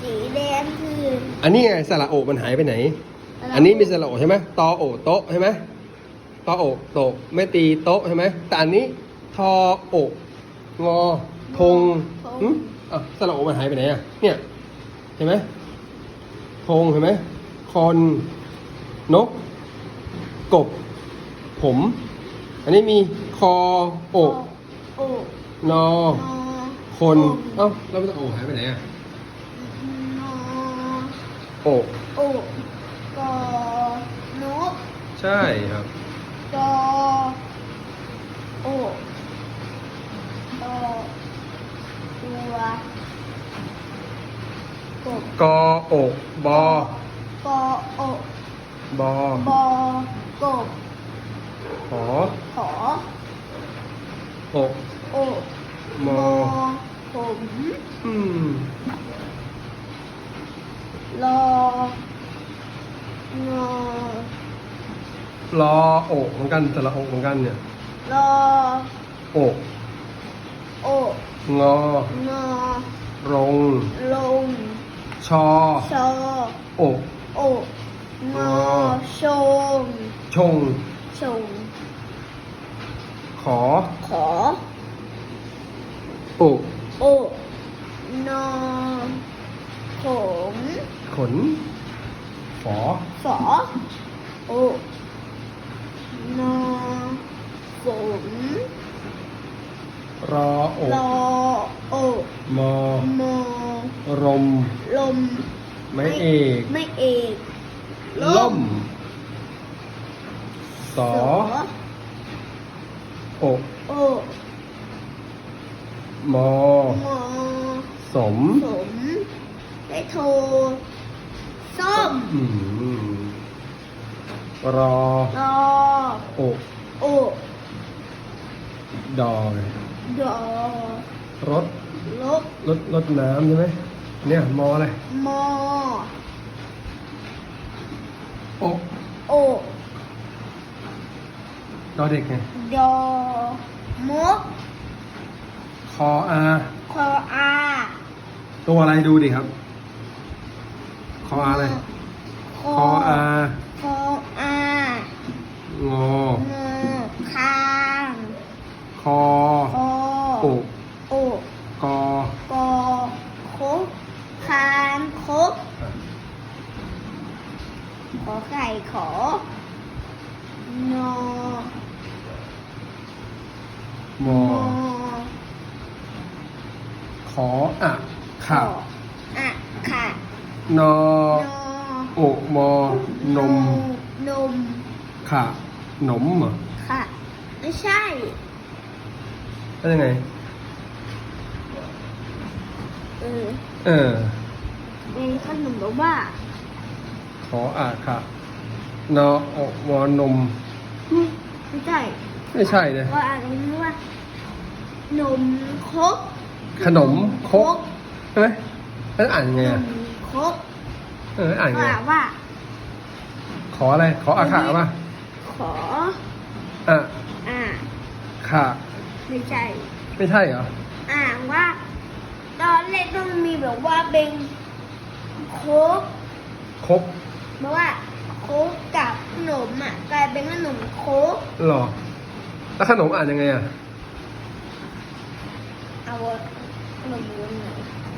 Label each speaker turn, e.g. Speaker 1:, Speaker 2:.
Speaker 1: สีแดงคือ
Speaker 2: อันนี้ไงสระโอมันหายไปไหน อันนี้มีสระโอใช่ไหมตอโอโต๊ะใช่ไหมตอโอโต๊ะไม่ตีโต๊ะใช่ไหมแต่อันนี้ทอโองอทงหึอะสระโอมันหายไปไหนอะเนี่ยเห็นไหมทงเห็นไหมคอนนก กบ ผม อันนี้มีคอโอ
Speaker 1: โอน
Speaker 2: อ
Speaker 1: นอ
Speaker 2: คน เอ้าแล้วมันจะโอหายไปไหนอะ
Speaker 1: นอ
Speaker 2: โอ
Speaker 1: โอกกอนก
Speaker 2: ใช่ครับ
Speaker 1: กอโอตอตัวกบ
Speaker 2: กอโอบอ
Speaker 1: กอโอบ
Speaker 2: อ
Speaker 1: บอกบ
Speaker 2: ขอ
Speaker 1: ขอ
Speaker 2: โอ
Speaker 1: โอก
Speaker 2: มอ
Speaker 1: ผม
Speaker 2: อืม
Speaker 1: รองอ
Speaker 2: รอโอกเหมือนกันแต่ละโอกเหมือนกันเนี่ย
Speaker 1: รอ
Speaker 2: โอก
Speaker 1: โอง
Speaker 2: อ
Speaker 1: งอ
Speaker 2: รง
Speaker 1: ลง
Speaker 2: ชอ
Speaker 1: ชอ
Speaker 2: โอก
Speaker 1: โองอชง
Speaker 2: ชง
Speaker 1: ชง
Speaker 2: ขอ
Speaker 1: ขอ
Speaker 2: โอก
Speaker 1: โอนอผม
Speaker 2: ขนฝอ
Speaker 1: ฝอโอนอผม
Speaker 2: รอ โอ
Speaker 1: ร
Speaker 2: ก
Speaker 1: อโอ
Speaker 2: มอ
Speaker 1: มอ
Speaker 2: รม
Speaker 1: ลม
Speaker 2: ไม่เอก
Speaker 1: ไม่เอก
Speaker 2: ล่ม สอโอก
Speaker 1: โอ
Speaker 2: มอ
Speaker 1: มอ
Speaker 2: สม
Speaker 1: สมได้โทรส้ม
Speaker 2: อืมรอ
Speaker 1: รอ
Speaker 2: โอก
Speaker 1: โอ
Speaker 2: ดอย
Speaker 1: ดอ
Speaker 2: รถ
Speaker 1: ลบ
Speaker 2: รถรถน้ำใช่ไหมเนี่ยมออะไร
Speaker 1: มอ
Speaker 2: โอก
Speaker 1: โอ
Speaker 2: ดอเด็กไง
Speaker 1: ดอมก
Speaker 2: คออา
Speaker 1: คออา
Speaker 2: ตัวอะไรดูดิครับ คออาอะไร
Speaker 1: ค
Speaker 2: คออา
Speaker 1: คออาง
Speaker 2: อ
Speaker 1: งอคาง
Speaker 2: คอ
Speaker 1: คอ
Speaker 2: โอก
Speaker 1: โอก
Speaker 2: อก
Speaker 1: อคกคางคกขอ ไก่ขอนอ
Speaker 2: มอขออะขะ
Speaker 1: อะค่ะ
Speaker 2: นอ
Speaker 1: นอ
Speaker 2: โอกมอนม
Speaker 1: นม
Speaker 2: ขะหนมเหรอ
Speaker 1: ค่ะ ไม่ใช่
Speaker 2: แล้วยังไง
Speaker 1: เออ
Speaker 2: เออ
Speaker 1: เป็นขนมแบบว่า
Speaker 2: ข ออะขะนอโอกมอนม
Speaker 1: ไม่ใช่
Speaker 2: ไม่ใช่เลย
Speaker 1: ว่าอ่านตรงนี้ว่า นมครก
Speaker 2: ขนมครกเฮ้ยแล้วอ่านยังไง
Speaker 1: น
Speaker 2: อะ
Speaker 1: มครก
Speaker 2: เอออ่านยังไง
Speaker 1: ว่าว่า
Speaker 2: ขออะไรขออาขะป่ะ
Speaker 1: ขอ
Speaker 2: อะ
Speaker 1: อ่า
Speaker 2: ขะ
Speaker 1: ไม่ใช่
Speaker 2: ไม่ใช่เหรอ
Speaker 1: อ่านว่า ตอนแรกต้องมีแบบว่าเป็นโคก
Speaker 2: ครบ
Speaker 1: เพราะว่าโคกกับขนมอะกลายเป็นขนมโคก
Speaker 2: หรอ แล้วขนมอ่านยังไงอะ
Speaker 1: เอาขนมวนไหน